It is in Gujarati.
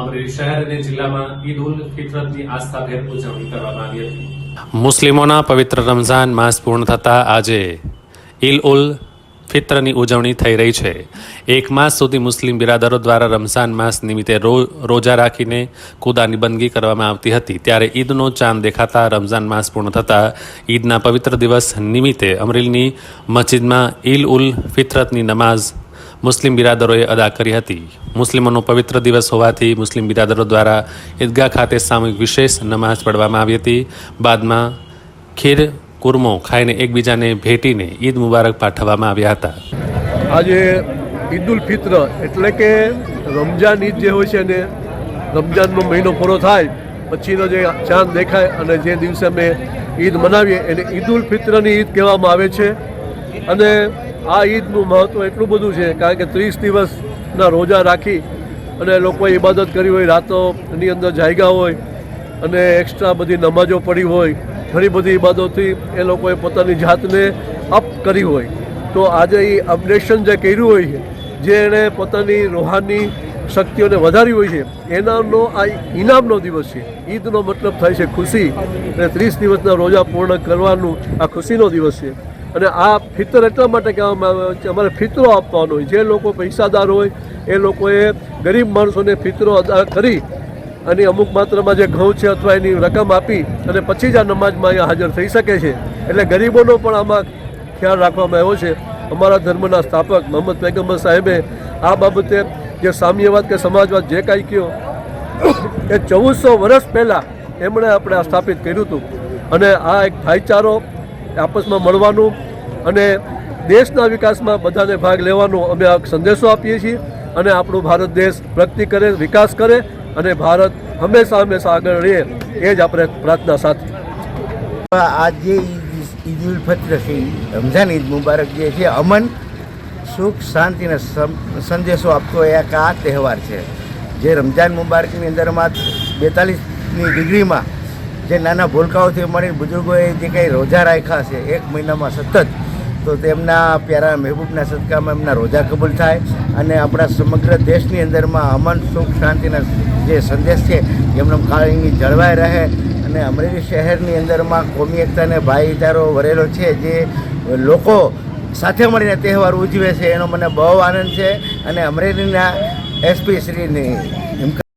અમરેલી શહેર અને જિલ્લામાં ઈદ ઉલ ફિત્રની આસ્થાભેર ઉજવણી કરવામાં આવી હતી. મુસ્લિમોના પવિત્ર રમઝાન માસ પૂર્ણ થતા આજે ઈલ ઉલ ફિત્રની ઉજવણી થઈ રહી છે. એક માસ સુધી મુસ્લિમ બિરાદરો દ્વારા રમઝાન માસ નિમિત્તે રોજા રાખીને કુદાની બંદગી કરવામાં આવતી હતી. ત્યારે ઈદનો ચાંદ દેખાતા રમઝાન માસ પૂર્ણ થતાં ઈદના પવિત્ર દિવસ નિમિત્તે અમરેલીની મસ્જિદમાં ઈલ ઉલ ફિત્રતની નમાઝ મુસ્લિમ બિરાદરોએ અદા કરી હતી. મુસ્લિમોનો પવિત્ર દિવસ હોવાથી મુસ્લિમ બિરાદરો દ્વારા ઈદગાહ ખાતે સામૂહિક વિશેષ નમાઝ પઢવામાં આવી હતી. બાદમાં ખીર, કુરમો ખાઈને એકબીજાને ભેટીને ઈદ મુબારક પાઠવવામાં આવ્યા હતા. આજે ઈદ ઉલ ફિત્ર એટલે કે રમજાન ઈદ જે હોય છે ને રમજાનનો મહિનો પૂરો થાય, પછીનો જે ચાંદ દેખાય અને જે દિવસે અમે ઈદ મનાવીએ એને ઈદ ઉલ ફિત્રની ઈદ કહેવામાં આવે છે. અને આ ઈદનું મહત્ત્વ એટલું બધું છે, કારણ કે ત્રીસ દિવસના રોજા રાખી અને લોકોએ ઇબાદત કરી હોય, રાતોની અંદર જાગ્યા હોય અને એક્સ્ટ્રા બધી નમાજો પડી હોય, ઘણી બધી ઇબાદતથી એ લોકોએ પોતાની જાતને અપ કરી હોય. તો આજે એ અપડેશન જે કર્યું હોય છે, જે એણે પોતાની રૂહાની શક્તિઓને વધારી હોય છે, એનાનો આ ઇનામનો દિવસ છે. ઈદનો મતલબ થાય છે ખુશી અને ત્રીસ દિવસના રોજા પૂર્ણ કરવાનું આ ખુશીનો દિવસ છે. અને આ ફિતર એટલા માટે કહેવામાં આવે છે, અમારે ફિતરો આપવાનો હોય. જે લોકો પૈસાદાર હોય, એ લોકોએ ગરીબ માણસોને ફિતરો અદા કરી અને અમુક માત્રામાં જે ઘઉં છે અથવા એની રકમ આપી અને પછી જ આ નમાજમાં અહીંયા હાજર થઈ શકે છે. એટલે ગરીબોનો પણ આમાં ખ્યાલ રાખવામાં આવ્યો છે. અમારા ધર્મના સ્થાપક મોહમ્મદ પૈગમ્બર સાહેબે આ બાબતે જે સામ્યવાદ કે સમાજવાદ જે કાંઈ કહ્યો એ ચૌદસો વર્ષ પહેલાં એમણે આપણે આ સ્થાપિત કર્યું હતું. અને આ એક ભાઈચારો આપસમાં મળવાનું અને દેશના વિકાસમાં બધાને ભાગ લેવાનો અમે આ સંદેશો આપીએ છીએ અને આપણું ભારત દેશ પ્રગતિ કરે, વિકાસ કરે અને ભારત હંમેશા હંમેશા આગળ રહે એ જ આપણે પ્રાર્થના સાથે. આજે ઈદ ઉલ ફિત્ર છે, રમઝાન ઈદ મુબારક જે છે, અમન સુખ શાંતિને સંદેશો આપતો એક આ તહેવાર છે. જે રમઝાન મુબારકની અંદરમાં બેતાલીસની ડિગ્રીમાં જે નાના ભૂલકાઓથી મળીને બુઝુર્ગોએ જે કંઈ રોજા રાખ્યા છે, એક મહિનામાં સતત, તો તેમના પ્યારા મહેબૂબના સદકામાં એમના રોજા કબૂલ થાય અને આપણા સમગ્ર દેશની અંદરમાં અમન, સુખ, શાંતિના જે સંદેશ છે, એમનો કાળીની જળવાઈ રહે અને અમરેલી શહેરની અંદરમાં કોમી એકતાને ભાઈચારો વરેલો છે, જે લોકો સાથે મળીને તહેવાર ઉજવે છે, એનો મને બહુ આનંદ છે અને અમરેલીના એસપી શ્રીની